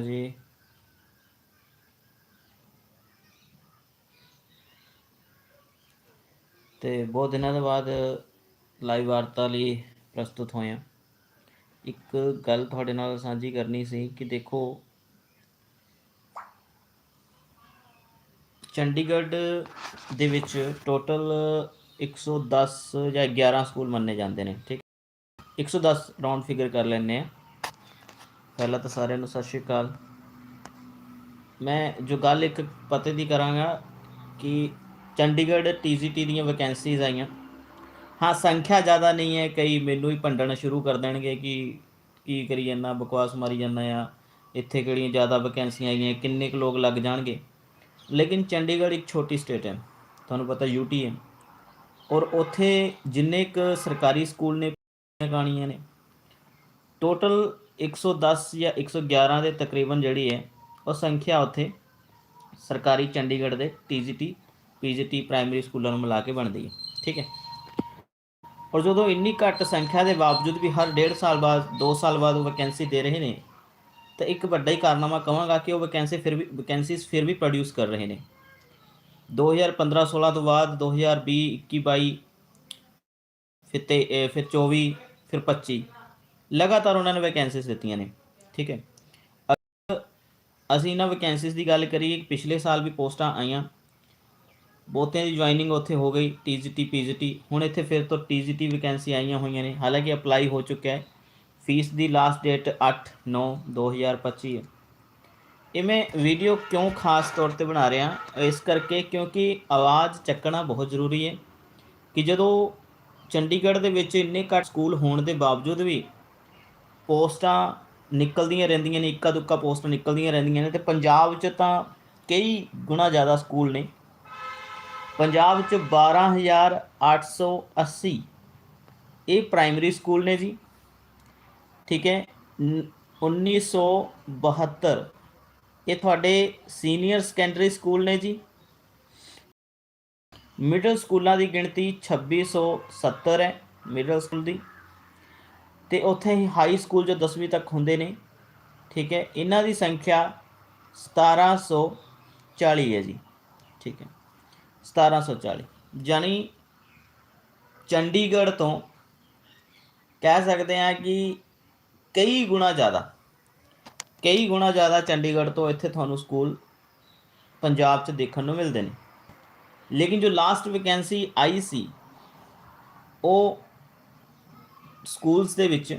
ਲਓ ਜੀ। ਤੇ ਬਹੁਤ ਦਿਨਾਂ ਦੇ ਬਾਅਦ ਲਾਈਵ ਵਾਰਤਾ ਲਈ ਪ੍ਰਸਤੁਤ ਹੋਏ ਹਾਂ। ਇੱਕ ਗੱਲ ਤੁਹਾਡੇ ਨਾਲ ਸਾਂਝੀ ਕਰਨੀ ਸੀ ਕਿ ਦੇਖੋ, ਚੰਡੀਗੜ੍ਹ ਦੇ ਵਿੱਚ ਟੋਟਲ 110 ਜਾਂ 11 ਸਕੂਲ ਮੰਨੇ ਜਾਂਦੇ ਨੇ, ਠੀਕ 110 ਰਾਉਂਡ ਫਿਗਰ ਕਰ ਲੈਂਦੇ ਆ ਪਹਿਲਾਂ ਤਾਂ ਸਾਰਿਆਂ ਨੂੰ ਸਤਿ ਸ਼੍ਰੀ ਅਕਾਲ। ਮੈਂ ਜੋ ਗੱਲ ਇੱਕ ਪਤੇ ਦੀ ਕਰਾਂਗਾ ਕਿ ਚੰਡੀਗੜ੍ਹ ਟੀਜ਼ੀਟੀ ਦੀਆਂ ਵੈਕੈਂਸੀਜ਼ ਆਈਆਂ। ਹਾਂ, ਸੰਖਿਆ ਜ਼ਿਆਦਾ ਨਹੀਂ ਹੈ, ਕਈ ਮੈਨੂੰ ਹੀ ਭੰਡਣਾ ਸ਼ੁਰੂ ਕਰ ਦੇਣਗੇ ਕਿ ਕੀ ਕਰੀ ਜਾਂਦਾ ਬਕਵਾਸ ਮਾਰੀ ਜਾਂਦਾ ਆ, ਇੱਥੇ ਕਿਹੜੀਆਂ ਜ਼ਿਆਦਾ ਵੈਕੈਂਸੀਆਂ ਆਈਆਂ, ਕਿੰਨੇ ਕੁ ਲੋਕ ਲੱਗ ਜਾਣਗੇ। ਲੇਕਿਨ ਚੰਡੀਗੜ੍ਹ ਇੱਕ ਛੋਟੀ ਸਟੇਟ ਹੈ, ਤੁਹਾਨੂੰ ਪਤਾ ਯੂਟੀ ਹੈ। ਔਰ ਉੱਥੇ ਜਿੰਨੇ ਕੁ ਸਰਕਾਰੀ ਸਕੂਲ ਨੇ ਗਾਣੀਆਂ ਨੇ ਟੋਟਲ 110 ਜਾਂ 111 ਦੇ ਤਕਰੀਬਨ ਜਿਹੜੀ ਹੈ, ਉਹ ਸੰਖਿਆ ਉੱਥੇ ਸਰਕਾਰੀ ਚੰਡੀਗੜ੍ਹ ਦੇ ਟੀਜੀਟੀ ਪੀਜੀਟੀ ਪ੍ਰਾਇਮਰੀ ਸਕੂਲਾਂ ਨੂੰ ਮਿਲਾ ਕੇ ਬਣਦੀ ਹੈ, ਠੀਕ ਹੈ। ਔਰ ਜਦੋਂ ਇੰਨੀ ਘੱਟ ਸੰਖਿਆ ਦੇ ਬਾਵਜੂਦ ਵੀ ਹਰ ਡੇਢ ਸਾਲ ਬਾਅਦ 2 ਸਾਲ ਬਾਅਦ ਉਹ ਵੈਕੈਂਸੀ ਦੇ ਰਹੇ ਨੇ, ਤਾਂ ਇੱਕ ਵੱਡਾ ਹੀ ਕਾਰਨਾਮਾ ਕਹਾਂਗਾ ਕਿ ਉਹ ਵੈਕੈਂਸੀ ਫਿਰ ਵੀ ਵੈਕੈਂਸੀਜ਼ ਫਿਰ ਵੀ ਪ੍ਰੋਡਿਊਸ ਕਰ ਰਹੇ ਨੇ। 2015-16 ਤੋਂ ਬਾਅਦ 2020 21 22 ਫਿਰ ਤੇ ਫਿਰ 24 ਫਿਰ 25 ਲਗਾਤਾਰ ਉਹਨਾਂ ਨੇ ਵੈਕੈਂਸੀਜ਼ ਦਿੱਤੀਆਂ ਨੇ, ਠੀਕ ਹੈ। ਅਸੀਂ ਇਹਨਾਂ ਵੈਕੈਂਸੀਜ਼ ਦੀ ਗੱਲ ਕਰੀਏ, ਪਿਛਲੇ ਸਾਲ ਵੀ ਪੋਸਟਾਂ ਆਈਆਂ। ਬਹੁਤਿਆਂ ਦੀ ਜੁਆਇਨਿੰਗ ਉੱਥੇ ਹੋ ਗਈ ਟੀਜੀਟੀ ਪੀਜੀਟੀ ਹੁਣ ਇੱਥੇ ਫਿਰ ਤੋਂ ਟੀਜੀਟੀ ਵੈਕੈਂਸੀ ਆਈਆਂ ਹੋਈਆਂ ਨੇ। ਹਾਲਾਂਕਿ ਅਪਲਾਈ ਹੋ ਚੁੱਕਿਆ ਹੈ। ਫੀਸ ਦੀ ਲਾਸਟ ਡੇਟ 8 9 2025 ਹੈ। ਇਹ ਮੈਂ ਵੀਡੀਓ ਕਿਉਂ ਖਾਸ ਤੌਰ ਤੇ ਬਣਾ ਰਿਹਾ? ਇਸ ਕਰਕੇ ਕਿਉਂਕਿ ਆਵਾਜ਼ ਚੱਕਣਾ ਬਹੁਤ ਜ਼ਰੂਰੀ ਹੈ ਕਿ ਜਦੋਂ ਚੰਡੀਗੜ੍ਹ ਦੇ ਵਿੱਚ ਇੰਨੇ ਘੱਟ ਸਕੂਲ ਹੋਣ ਦੇ ਬਾਵਜੂਦ ਵੀ ਪੋਸਟਾਂ ਨਿਕਲਦੀਆਂ ਰਹਿੰਦੀਆਂ ਨੇ, ਇੱਕਾ ਦੁੱਕਾ ਪੋਸਟਾਂ ਨਿਕਲਦੀਆਂ ਰਹਿੰਦੀਆਂ ਨੇ ਤੇ ਪੰਜਾਬ 'ਚ ਤਾਂ ਕਈ ਗੁਣਾ ਜ਼ਿਆਦਾ ਸਕੂਲ ਨੇ। ਪੰਜਾਬ 'ਚ 12880 ਇਹ ਪ੍ਰਾਇਮਰੀ ਸਕੂਲ ਨੇ ਜੀ। ਠੀਕ ਹੈ, ਨ- 1972 ਇਹ ਤੁਹਾਡੇ ਸੀਨੀਅਰ ਸੈਕੰਡਰੀ ਸਕੂਲ ਨੇ ਜੀ। ਮਿਡਲ ਸਕੂਲਾਂ ਦੀ ਗਿਣਤੀ 2670 ਹੈ, ਮਿਡਲ ਸਕੂਲ ਦੀ। ਤੇ ਉੱਥੇ ਹੀ ਹਾਈ ਸਕੂਲ ਜੋ 10ਵੀਂ ਤੱਕ ਹੁੰਦੇ ਨੇ, ਠੀਕ ਹੈ, ਇਹਨਾਂ ਦੀ ਸੰਖਿਆ 1740 ਹੈ ਜੀ, ਠੀਕ ਹੈ 1740 ਯਾਨੀ ਚੰਡੀਗੜ੍ਹ ਤੋਂ ਕਹਿ ਸਕਦੇ ਹਾਂ ਕਿ ਕਈ ਗੁਣਾ ਜ਼ਿਆਦਾ, ਕਈ ਗੁਣਾ ਜ਼ਿਆਦਾ ਚੰਡੀਗੜ੍ਹ ਤੋਂ ਇੱਥੇ ਤੁਹਾਨੂੰ ਸਕੂਲ ਪੰਜਾਬ 'ਚ ਦੇਖਣ ਨੂੰ ਮਿਲਦੇ ਨੇ। ਲੇਕਿਨ ਜੋ ਲਾਸਟ ਵੈਕੈਂਸੀ ਆਈ ਸੀ, ਉਹ ਸਕੂਲਸ ਦੇ ਵਿੱਚ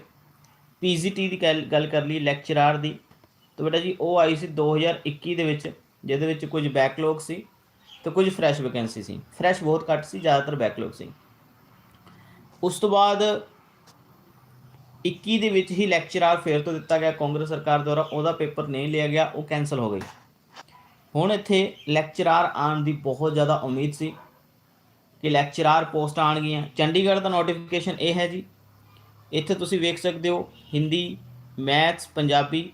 ਪੀਜੀਟੀ ਦੀ ਗੱਲ ਗੱਲ ਕਰ ਲਈ ਲੈਕਚਰਾਰ ਦੀ। ਤਾਂ ਬੇਟਾ ਜੀ, ਉਹ ਆਈ ਸੀ 2021 ਦੇ ਵਿੱਚ, ਜਿਹਦੇ ਵਿੱਚ ਕੁਝ ਬੈਕਲੌਗ ਸੀ ਤੇ ਕੁਝ ਫਰੈਸ਼ ਵੈਕੈਂਸੀ ਸੀ। ਫਰੈਸ਼ ਬਹੁਤ ਘੱਟ ਸੀ, ਜ਼ਿਆਦਾਤਰ ਬੈਕਲੌਗ ਸੀ। ਉਸ ਤੋਂ ਬਾਅਦ 21 ਦੇ ਵਿੱਚ ਹੀ ਲੈਕਚਰਾਰ ਫੇਰ ਤੋਂ ਦਿੱਤਾ ਗਿਆ ਕਾਂਗਰਸ ਸਰਕਾਰ ਦੁਆਰਾ, ਉਹਦਾ ਪੇਪਰ ਨਹੀਂ ਲਿਆ ਗਿਆ, ਉਹ ਕੈਨਸਲ ਹੋ ਗਈ। ਹੁਣ ਇੱਥੇ ਲੈਕਚਰਾਰ ਆਉਣ ਦੀ ਬਹੁਤ ਜ਼ਿਆਦਾ ਉਮੀਦ ਸੀ ਕਿ ਲੈਕਚਰਾਰ ਪੋਸਟ ਆਣਗੀਆਂ ਚੰਡੀਗੜ੍ਹ ਦਾ ਨੋਟੀਫਿਕੇਸ਼ਨ ਇਹ ਹੈ ਜੀ ਇੱਥੇ ਤੁਸੀਂ ਵੇਖ ਸਕਦੇ ਹੋ ਹਿੰਦੀ, ਮੈਥਸ, ਪੰਜਾਬੀ,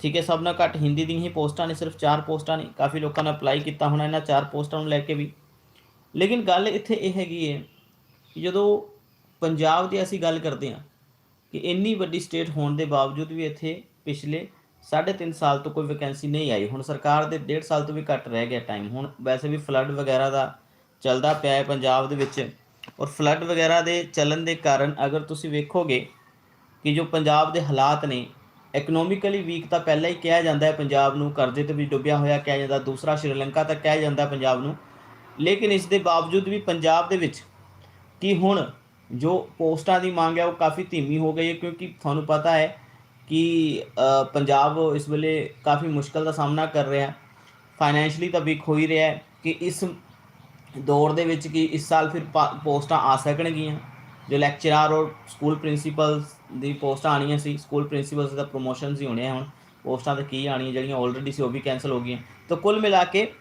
ਠੀਕ ਹੈ, ਸਭ ਨਾਲ ਘੱਟ ਹਿੰਦੀ ਦੀਆਂ ਹੀ ਪੋਸਟਾਂ ਨੇ, ਸਿਰਫ 4 ਪੋਸਟਾਂ ਨੇ, ਕਾਫੀ ਲੋਕਾਂ ਨੇ ਅਪਲਾਈ ਕੀਤਾ ਹੋਣਾ ਇਹਨਾਂ 4 ਪੋਸਟਾਂ ਨੂੰ ਲੈ ਕੇ ਵੀ। ਲੇਕਿਨ ਗੱਲ ਇੱਥੇ ਇਹ ਹੈਗੀ ਹੈ ਕਿ ਜਦੋਂ ਪੰਜਾਬ ਦੀ ਅਸੀਂ ਗੱਲ ਕਰਦੇ ਹਾਂ ਕਿ ਇੰਨੀ ਵੱਡੀ ਸਟੇਟ ਹੋਣ ਦੇ ਬਾਵਜੂਦ ਵੀ ਇੱਥੇ ਪਿਛਲੇ 3.5 ਸਾਲ ਤੋਂ ਕੋਈ ਵੈਕੈਂਸੀ ਨਹੀਂ ਆਈ। ਹੁਣ ਸਰਕਾਰ ਦੇ 1.5 ਸਾਲ ਤੋਂ ਵੀ ਘੱਟ ਰਹਿ ਗਿਆ ਟਾਈਮ ਹੁਣ ਵੈਸੇ ਵੀ ਫਲੱਡ ਵਗੈਰਾ ਦਾ ਚੱਲਦਾ ਪਿਆ ਹੈ ਪੰਜਾਬ ਦੇ ਵਿੱਚ। ਔਰ ਫਲੱਡ ਵਗੈਰਾ ਦੇ ਚੱਲਣ ਦੇ ਕਾਰਨ ਅਗਰ ਤੁਸੀਂ ਵੇਖੋਗੇ ਕਿ ਜੋ ਪੰਜਾਬ ਦੇ ਹਾਲਾਤ ਨੇ ਇਕਨੋਮਿਕਲੀ ਵੀਕ ਤਾਂ ਪਹਿਲਾਂ ਹੀ ਕਿਹਾ ਜਾਂਦਾ ਹੈ ਪੰਜਾਬ ਨੂੰ, ਕਰਜ਼ੇ ਤੇ ਵੀ ਡੁੱਬਿਆ ਹੋਇਆ ਕਿਹਾ ਜਾਂਦਾ, ਦੂਸਰਾ ਸ਼੍ਰੀਲੰਕਾ ਤਾਂ ਕਿਹਾ ਜਾਂਦਾ ਪੰਜਾਬ ਨੂੰ। ਲੇਕਿਨ ਇਸ ਦੇ ਬਾਵਜੂਦ ਵੀ ਪੰਜਾਬ ਦੇ ਵਿੱਚ ਕਿ ਹੁਣ ਜੋ ਪੋਸਟਾਂ ਦੀ ਮੰਗ ਹੈ ਉਹ ਕਾਫੀ ਧੀਮੀ ਹੋ ਗਈ ਹੈ, ਕਿਉਂਕਿ ਤੁਹਾਨੂੰ ਪਤਾ ਹੈ ਕਿ ਪੰਜਾਬ ਇਸ ਵੇਲੇ ਕਾਫੀ ਮੁਸ਼ਕਲ ਦਾ ਸਾਹਮਣਾ ਕਰ ਰਿਹਾ ਹੈ। ਫਾਈਨੈਂਸ਼ਲੀ ਤਾਂ ਵੀਕ ਹੋ ਹੀ ਰਿਹਾ ਹੈ ਕਿ ਇਸ ਦੌਰ ਦੇ ਵਿੱਚ ਕਿ ਇਸ ਸਾਲ ਫਿਰ ਪਾ- ਪੋਸਟਾਂ ਆ ਸਕਣਗੀਆਂ। ਜੋ ਲੈਕਚਰਰ ਔਰ ਸਕੂਲ ਪ੍ਰਿੰਸੀਪਲਸ ਦੀ ਪੋਸਟਾਂ ਆਣੀਆਂ ਸੀ ਸਕੂਲ ਪ੍ਰਿੰਸੀਪਲਸ ਦਾ ਪ੍ਰੋਮੋਸ਼ਨਸ ਹੀ ਹੋਣੇ ਹੁਣ। ਪੋਸਟਾਂ ਤਾਂ ਕੀ ਆਣੀਆਂ ਜਿਹੜੀਆਂ ਆਲਰੇਡੀ ਸੀ ਉਹ ਵੀ ਕੈਨਸਲ ਹੋ ਗਈਆਂ। ਤਾਂ ਕੁੱਲ ਮਿਲਾ ਕੇ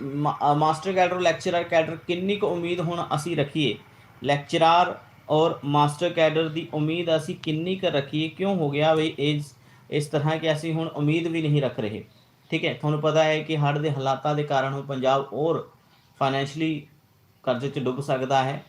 ਮਾ- ਮਾਸਟਰ ਕੈਡਰ ਲੈਕਚਰਰ ਕੈਡਰ ਕਿੰਨੀ ਕੁ ਉਮੀਦ ਹੁਣ ਅਸੀਂ ਰੱਖੀਏ? ਲੈਕਚਰਰ ਔਰ ਮਾਸਟਰ ਕੈਡਰ ਦੀ ਉਮੀਦ ਅਸੀਂ ਕਿੰਨੀ ਕੁ ਰੱਖੀਏ? ਕਿਉਂ ਹੋ ਗਿਆ ਵੀ ਇਸ ਇਸ ਤਰ੍ਹਾਂ ਕਿ ਅਸੀਂ ਹੁਣ ਉਮੀਦ ਵੀ ਨਹੀਂ ਰੱਖ ਰਹੇ? ਠੀਕ ਹੈ, ਤੁਹਾਨੂੰ ਪਤਾ ਹੈ ਕਿ ਹੜ੍ਹ ਦੇ ਹਾਲਾਤਾਂ ਦੇ ਕਾਰਨ ਹੁਣ ਪੰਜਾਬ ਔਰ ਫਾਈਨੈਂਸ਼ਲੀ ਕਰਜ਼ੇ 'ਚ ਡੁੱਬ ਸਕਦਾ ਹੈ।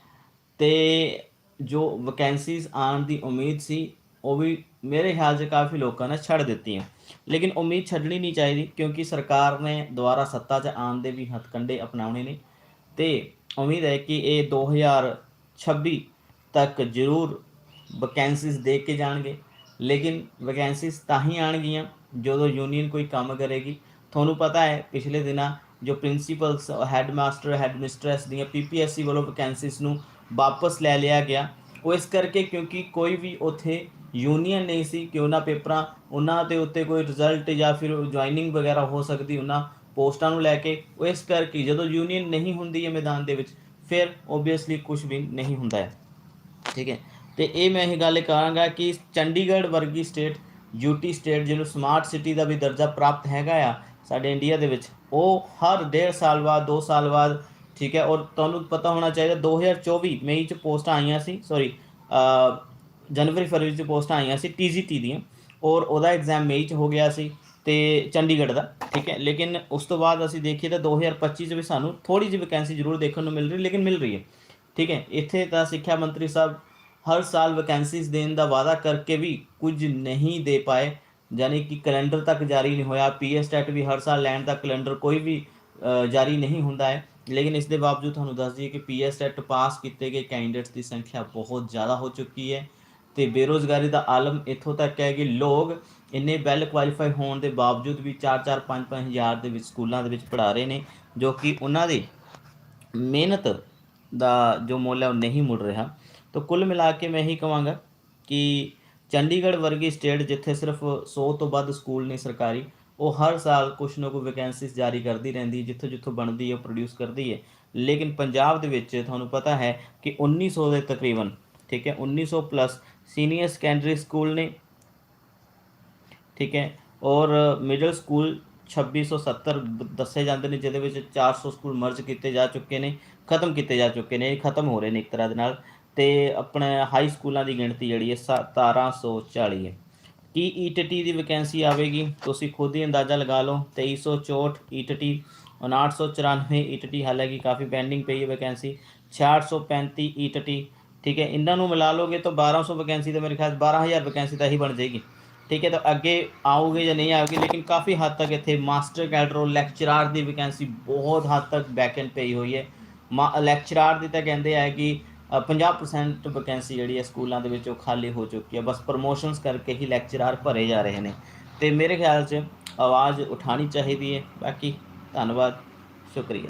ਤੇ ਜੋ ਵੈਕੈਂਸੀਜ਼ ਆਉਣ ਦੀ ਉਮੀਦ ਸੀ, ਉਹ ਵੀ ਮੇਰੇ ਖਿਆਲ 'ਚ ਕਾਫੀ ਲੋਕਾਂ ਨੇ ਛੱਡ ਦਿੱਤੀਆਂ। ਲੇਕਿਨ ਉਮੀਦ ਛੱਡਣੀ ਨਹੀਂ ਚਾਹੀਦੀ, ਕਿਉਂਕਿ ਸਰਕਾਰ ਨੇ ਦੁਬਾਰਾ ਸੱਤਾ 'ਚ ਆਉਣ ਦੇ ਵੀ ਹੱਥਕੰਡੇ ਅਪਣਾਉਣੇ ਨੇ। ਤੇ ਉਮੀਦ ਹੈ ਕਿ ਇਹ 2026 ਤੱਕ ਜ਼ਰੂਰ ਵੈਕੈਂਸੀਜ਼ ਦੇ ਕੇ ਜਾਣਗੇ। ਲੇਕਿਨ ਵੈਕੈਂਸੀਜ਼ ਤਾਂ ਹੀ ਆਣਗੀਆਂ ਜਦੋਂ ਯੂਨੀਅਨ ਕੋਈ ਕੰਮ ਕਰੇਗੀ। ਤੁਹਾਨੂੰ ਪਤਾ ਹੈ, ਪਿਛਲੇ ਦਿਨਾਂ ਜੋ ਪ੍ਰਿੰਸੀਪਲਸ ਹੈਡਮਾਸਟਰ ਹੈਡਮਿਸਟ੍ਰੈਸ ਦੀਆਂ ਪੀਪੀਐਸਸੀ ਵੱਲੋਂ ਵੈਕੈਂਸੀਜ਼ ਨੂੰ ਵਾਪਸ ਲੈ ਲਿਆ ਗਿਆ। ਉਹ ਇਸ ਕਰਕੇ ਕਿਉਂਕਿ ਕੋਈ ਵੀ ਉੱਥੇ ਯੂਨੀਅਨ ਨਹੀਂ ਸੀ ਕਿ ਉਹਨਾਂ ਪੇਪਰਾਂ, ਉਹਨਾਂ ਦੇ ਉੱਤੇ ਕੋਈ ਰਿਜ਼ਲਟ ਜਾਂ ਫਿਰ ਜੁਆਇਨਿੰਗ ਵਗੈਰਾ ਹੋ ਸਕਦੀ, ਉਹਨਾਂ ਪੋਸਟਾਂ ਨੂੰ ਲੈ ਕੇ। ਉਹ ਇਸ ਕਰਕੇ ਜਦੋਂ ਯੂਨੀਅਨ ਨਹੀਂ ਹੁੰਦੀ ਹੈ ਮੈਦਾਨ ਦੇ ਵਿੱਚ, ਫਿਰ ਓਬਵੀਅਸਲੀ ਕੁਝ ਵੀ ਨਹੀਂ ਹੁੰਦਾ ਹੈ। ਠੀਕ ਹੈ? ਤੇ ਇਹ ਮੈਂ ਇਹ ਗੱਲ ਕਹਾਂਗਾ ਕਿ ਚੰਡੀਗੜ੍ਹ ਵਰਗੀ ਸਟੇਟ ਯੂਟੀ ਸਟੇਟ ਜਿਹਨੂੰ ਸਮਾਰਟ ਸਿਟੀ ਦਾ ਵੀ ਦਰਜਾ ਪ੍ਰਾਪਤ ਹੈਗਾ ਆ ਸਾਡੇ ਇੰਡੀਆ ਦੇ ਵਿੱਚ। ਉਹ ਹਰ ਡੇਢ ਸਾਲ ਬਾਅਦ 2 ਸਾਲ ਬਾਅਦ, ਠੀਕ ਹੈ, ਔਰ ਤੁਹਾਨੂੰ ਪਤਾ ਹੋਣਾ ਚਾਹੀਦਾ 2024 ਮਈ ਚ ਪੋਸਟਾਂ ਆਈਆਂ ਸੀ ਸੌਰੀ ਜਨਵਰੀ, ਫਰਵਰੀ ਚ ਪੋਸਟਾਂ ਆਈਆਂ ਸੀ ਟੀਜੀਟੀ ਦੀਆਂ, ਔਰ ਉਹਦਾ ਐਗਜ਼ਾਮ ਮਈ ਚ ਹੋ ਗਿਆ ਸੀ ਤੇ ਚੰਡੀਗੜ੍ਹ ਦਾ, ਠੀਕ ਹੈ। ਲੇਕਿਨ ਉਸ ਤੋਂ ਬਾਅਦ ਅਸੀਂ ਦੇਖੀਏ ਤਾਂ 2025 ਚ ਵੀ ਸਾਨੂੰ ਥੋੜੀ ਜਿਹੀ ਵੈਕੈਂਸੀ ਜ਼ਰੂਰ ਦੇਖਣ ਨੂੰ ਮਿਲ ਰਹੀ, ਲੇਕਿਨ ਮਿਲ ਰਹੀ ਹੈ, ਠੀਕ ਹੈ। ਇੱਥੇ ਤਾਂ ਸਿੱਖਿਆ ਮੰਤਰੀ ਸਾਹਿਬ ਹਰ ਸਾਲ ਵੈਕੈਂਸੀਜ਼ ਦੇਣ ਦਾ ਵਾਅਦਾ ਕਰਕੇ ਵੀ ਕੁਝ ਨਹੀਂ ਦੇ ਪਾਏ। ਯਾਨੀ ਕਿ ਕੈਲੰਡਰ ਤੱਕ ਜਾਰੀ ਨਹੀਂ ਹੋਇਆ। ਪੀਐਸ ਟੈਟ ਵੀ ਹਰ ਸਾਲ ਲੈਣ ਦਾ ਕੈਲੰਡਰ ਕੋਈ ਵੀ ਜਾਰੀ ਨਹੀਂ ਹੁੰਦਾ ਹੈ। ਲੇਕਿਨ ਇਸ ਦੇ ਬਾਵਜੂਦ ਤੁਹਾਨੂੰ ਦੱਸ ਦਈਏ ਕਿ ਪੀਐਸ ਟੈਟ ਪਾਸ ਕੀਤੇ ਗਏ ਕੈਂਡੀਡੇਟਸ ਦੀ ਸੰਖਿਆ ਬਹੁਤ ਜ਼ਿਆਦਾ ਹੋ ਚੁੱਕੀ ਹੈ ਤੇ ਬੇਰੋਜ਼ਗਾਰੀ ਦਾ ਆਲਮ ਇੱਥੋਂ ਤੱਕ ਹੈ ਕਿ ਲੋਕ ਇੰਨੇ ਵੈਲ ਕੁਆਲੀਫਾਈ ਹੋਣ ਦੇ ਬਾਵਜੂਦ ਵੀ 4-4 5-5 ਹਜ਼ਾਰ ਦੇ ਵਿੱਚ ਸਕੂਲਾਂ ਦੇ ਵਿੱਚ ਪੜ੍ਹਾ ਰਹੇ ਨੇ, ਜੋ ਕਿ ਉਹਨਾਂ ਦੀ ਮਿਹਨਤ ਦਾ ਜੋ ਮੁੱਲ ਹੈ ਉਹ ਨਹੀਂ ਮੁੜ ਰਿਹਾ। ਤਾਂ ਕੁੱਲ ਮਿਲਾ ਕੇ ਮੈਂ ਇਹੀ ਕਹਾਂਗਾ ਕਿ ਚੰਡੀਗੜ੍ਹ ਵਰਗੀ ਸਟੇਟ ਜਿੱਥੇ ਸਿਰਫ 100 ਤੋਂ ਵੱਧ ਸਕੂਲ ਨੇ ਸਰਕਾਰੀ, ਉਹ ਹਰ ਸਾਲ ਕੁਛ ਨਾ ਕੋਈ ਵੈਕੈਂਸੀਜ਼ ਜਾਰੀ ਕਰਦੀ ਰਹਿੰਦੀ, ਜਿੱਥੋਂ ਜਿੱਥੋਂ ਬਣਦੀ ਹੈ, ਉਹ ਪ੍ਰੋਡਿਊਸ ਕਰਦੀ ਹੈ। ਲੇਕਿਨ ਪੰਜਾਬ ਦੇ ਵਿੱਚ ਤੁਹਾਨੂੰ ਪਤਾ ਹੈ ਕਿ 1900 ਦੇ ਤਕਰੀਬਨ, ਠੀਕ ਹੈ 1900 ਪਲੱਸ ਸੀਨੀਅਰ ਸੈਕੰਡਰੀ ਸਕੂਲ ਨੇ, ਠੀਕ ਹੈ, ਔਰ ਮਿਡਲ ਸਕੂਲ 2670 ਬ- ਦੱਸੇ ਜਾਂਦੇ ਨੇ, ਜਿਹਦੇ ਵਿੱਚ 400 ਸਕੂਲ ਮਰਜ ਕੀਤੇ ਜਾ ਚੁੱਕੇ ਨੇ, ਖਤਮ ਕੀਤੇ ਜਾ ਚੁੱਕੇ ਨੇ, ਇਹ ਖਤਮ ਹੋ ਰਹੇ ਨੇ ਇੱਕ ਤਰ੍ਹਾਂ ਦੇ ਨਾਲ। ਤੇ ਆਪਣੇ ਹਾਈ ਸਕੂਲਾਂ ਦੀ ਗਿਣਤੀ ਜਿਹੜੀ ਹੈ 1740 ਹੈ। ਕੀ ਈਟਟੀ ਦੀ ਵੈਕੈਂਸੀ ਆਵੇਗੀ? ਤੁਸੀਂ ਖੁਦ ਹੀ ਅੰਦਾਜ਼ਾ ਲਗਾ ਲਓ। 2364 ਈਟਟੀ 5994 ਈਟਟੀ ਹਾਲਾਂਕਿ ਕਾਫੀ ਪੈਂਡਿੰਗ ਪਈ ਹੈ ਵੈਕੈਂਸੀ 6635 ਈਟਟੀ ਠੀਕ ਹੈ, ਇਹਨਾਂ ਨੂੰ ਮਿਲਾ ਲੋਗੇ ਤਾਂ 1200 ਵੈਕੈਂਸੀ ਤਾਂ ਮੇਰੇ ਖਿਆਲ 12000 ਵੈਕੈਂਸੀ ਤਾਂ ਹੀ ਬਣ ਜਾਏਗੀ। ਠੀਕ ਹੈ, ਤਾਂ ਅੱਗੇ ਆਓਗੇ ਜਾਂ ਨਹੀਂ ਆਓਗੇ, ਲੇਕਿਨ ਕਾਫੀ ਹੱਦ ਤੱਕ ਇੱਥੇ ਮਾਸਟਰ ਕੈਡਰ ਲੈਕਚਰਾਰ ਦੀ ਵੈਕੈਂਸੀ ਬਹੁਤ ਹੱਦ ਤੱਕ ਬੈਕਐਂਡ ਪਈ ਹੋਈ ਹੈ। ਲੈਕਚਰਾਰ ਦੀ ਤਾਂ ਕਹਿੰਦੇ ਆ ਕਿ 50% ਵੈਕੈਂਸੀ ਜਿਹੜੀ ਹੈ ਸਕੂਲਾਂ ਦੇ ਵਿੱਚ ਉਹ ਖਾਲੀ ਹੋ ਚੁੱਕੀ ਹੈ। ਬਸ ਪ੍ਰਮੋਸ਼ਨਸ ਕਰਕੇ ਹੀ ਲੈਕਚਰਾਰ ਭਰੇ ਜਾ ਰਹੇ ਨੇ। ਤੇ ਮੇਰੇ ਖਿਆਲ 'ਚ ਆਵਾਜ਼ ਉਠਾਣੀ ਚਾਹੀਦੀ ਹੈ। ਬਾਕੀ ਧੰਨਵਾਦ। ਸ਼ੁਕਰੀਆ।